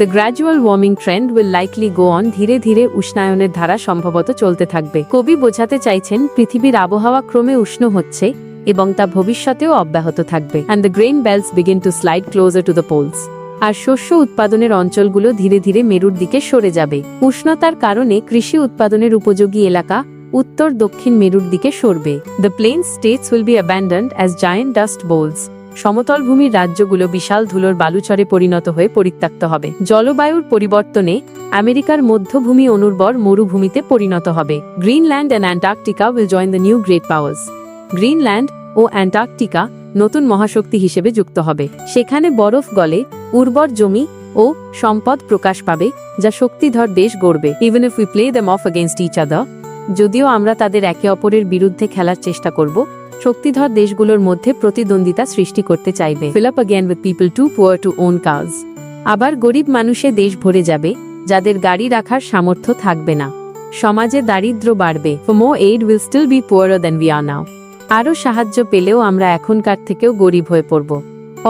The gradual warming trend will likely go on ধীরে ধীরে উষ্ণায়নের ধারা সম্ভবত চলতে থাকবে। কবি বোঝাতে চাইছেন পৃথিবীর আবহাওয়া ক্রমে উষ্ণ হচ্ছে এবং তা ভবিষ্যতেও অব্যাহত থাকবে। And the grain belts begin to slide closer to the poles আর শস্য উৎপাদনের অঞ্চলগুলো ধীরে ধীরে মেরুর দিকে সরে যাবে। উষ্ণতার কারণে কৃষি উৎপাদনের উপযোগী এলাকা উত্তর দক্ষিণ মেরুর দিকে সরবে। The plain states will be abandoned as giant dust bowls সমতল ভূমির রাজ্যগুলো বিশাল ধুলোর বালুচরে পরিণত হয়ে পরিত্যক্ত হবে। জলবায়ুর পরিবর্তনে আমেরিকার মধ্যভূমি অনুর্বর মরুভূমিতে পরিণত হবে। Greenland and Antarctica will join the new great powers Greenland O Antarctica নতুন মহাশক্তি হিসেবে যুক্ত হবে। সেখানে বরফ গলে উর্বর জমি ও সম্পদ প্রকাশ পাবে, যা শক্তিধর দেশ গড়বে। Even if we play them off against each other যদিও আমরা তাদের একে অপরের বিরুদ্ধে খেলার চেষ্টা করব শক্তিধর দেশগুলোর মধ্যে প্রতিদ্বন্দ্বিতা সৃষ্টি করতে চাইবে। Fill up again with people too poor to own কাজ আবার গরিব মানুষে দেশ ভরে যাবে, যাদের গাড়ি রাখার সামর্থ্য থাকবে না। সমাজে দারিদ্র্য বাড়বে। More aid will still be poor than we are now আরও সাহায্য পেলেও আমরা এখনকার থেকেও গরিব হয়ে পড়ব।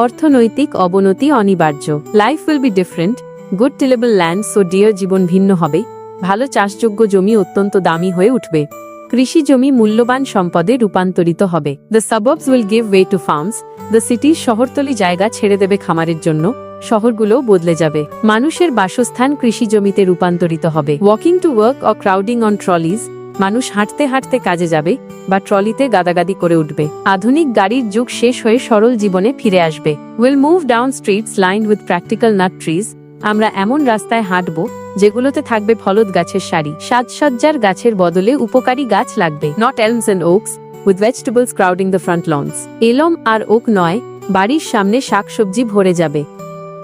অর্থনৈতিক অবনতি অনিবার্য। Life will be different good tillable land so dear জীবন ভিন্ন হবে। ভালো চাষযোগ্য জমি অত্যন্ত দামি হয়ে উঠবে। কৃষি জমি মূল্যবান সম্পদে রূপান্তরিত হবে। The suburbs will give way to farms the সিটির শহরতলি জায়গা ছেড়ে দেবে খামারের জন্য। শহরগুলোও বদলে যাবে। মানুষের বাসস্থান কৃষি জমিতে রূপান্তরিত হবে। Walking to work or crowding on trolleys মানুষ হাঁটতে হাঁটতে কাজে যাবে বা ট্রলিতে গাদাগাদি করে উঠবে। আধুনিক গাড়ির যুগ শেষ হয়ে সরল জীবনে ফিরে আসবে। Will move down streets line with practical nut trees আমরা এমন রাস্তায় হাঁটব, যেগুলোতে থাকবে ফলদ গাছের সারি, সাজসজ্জার গাছের বদলে উপকারী গাছ লাগবে। Not elms and oaks with vegetables crowding the front lawns elm R okay নয়, বাড়ির সামনে শাকসবজি ভরে যাবে।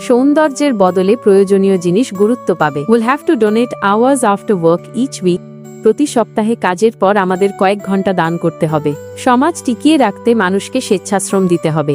সৌন্দর্যের বদলে প্রয়োজনীয় জিনিস গুরুত্ব পাবে। Will have to donate hours after work each week প্রতি সপ্তাহে কাজের পর আমাদের কয়েক ঘণ্টা দান করতে হবে। সমাজ টিকিয়ে রাখতে মানুষকে স্বেচ্ছাশ্রম দিতে হবে।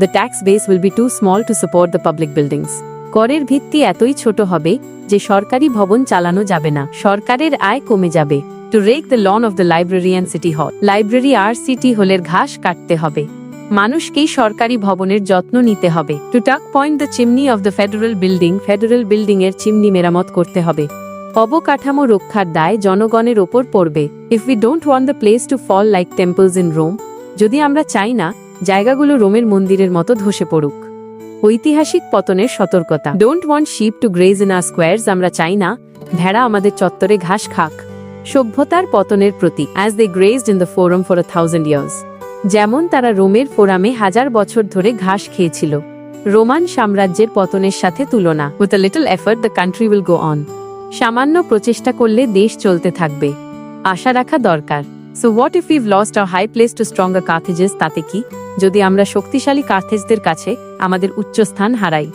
The tax base will be too small to support the public buildings করের ভিত্তি এতই ছোট হবে যে সরকারি ভবন চালানো যাবে না। সরকারের আয় কমে যাবে। To rake the lawn of the library and city hall library R city হলের ঘাস কাটতে হবে। মানুষকেই সরকারি ভবনের যত্ন নিতে হবে। To tuck point the chimney of the federal building federal building এর চিমনি মেরামত করতে হবে। অবকাঠামো রক্ষার দায় জনগণের ওপর পড়বে। If we don't want the place to fall like temples in Rome যদি আমরা চাই না, জায়গাগুলো রোমের মন্দিরের মতো ধসে পড়ুক। ঐতিহাসিক পতনের সতর্কতা। Don't want sheep to graze in our squares আমরা চাই না। ভেড়া আমাদের চত্বরে ঘাস খাক। সভ্যতার পতনের প্রতি as they grazed in the forum for a thousand years যেমন তারা রোমের ফোরামে হাজার বছর ধরে ঘাস খেয়েছিল। রোমান সাম্রাজ্যের পতনের সাথে তুলনা। With a little effort the country will go on সামান্য প্রচেষ্টা করলে দেশ চলতে থাকবে। আশা রাখা দরকার। So what if we've lost our high place to stronger Carthages তাতে কি? যদি আমরা শক্তিশালী কার্থেজদের কাছে আমাদের উচ্চস্থান হারাই।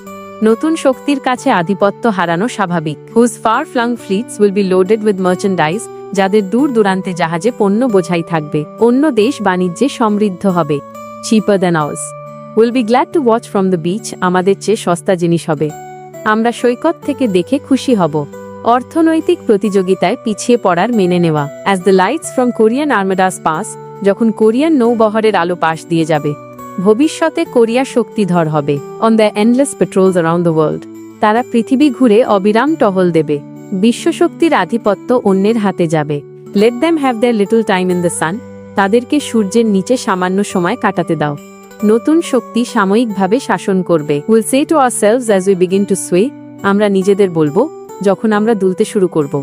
নতুন শক্তির কাছে আধিপত্য হারানো স্বাভাবিক। Whose far flung fleets will be loaded with merchandise যাদের দূর দূরান্তে জাহাজে পণ্য বোঝাই থাকবে। অন্য দেশ বাণিজ্যে সমৃদ্ধ হবে। Cheaper than ours will be glad to watch from the beach আমাদের চেয়ে সস্তা জিনিস হবে। আমরা সৈকত থেকে দেখে খুশি হব। অর্থনৈতিক প্রতিযোগিতায় পিছিয়ে পড়ার মেনে নেওয়া। As the lights from Korean armadas pass যখন কোরিয়ান নৌবহরের আলো পাশ দিয়ে যাবে, ভবিষ্যতে কোরিয়া শক্তিধর হবে। On the endless patrols around the world তারা পৃথিবী ঘুরে অবিরাম টহল দেবে। বিশ্বশক্তির আধিপত্য অন্যের হাতে যাবে। Let them have their little time in the sun তাদেরকে সূর্যের নিচে সামান্য সময় কাটাতে দাও। নতুন শক্তি সাময়িকভাবে শাসন করবে। Will say to ourselves as we begin to sway আমরা নিজেদের বলব, যখন আমরা দুলতে শুরু করব।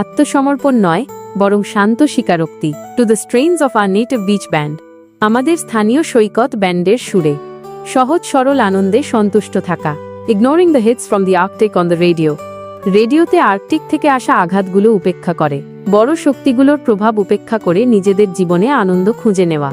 আত্মসমর্পণ নয় বরং শান্ত স্বীকারোক্তি। To the strains of our native beach band আমাদের স্থানীয় সৈকত ব্যান্ডের সুরে। সহজ সরল আনন্দে সন্তুষ্ট থাকা। Ignoring the hits from the Arctic on the radio রেডিওতে আর্কটিক থেকে আসা আঘাতগুলো উপেক্ষা করে। বড় শক্তিগুলোর প্রভাব উপেক্ষা করে নিজেদের জীবনে আনন্দ খুঁজে নেওয়া।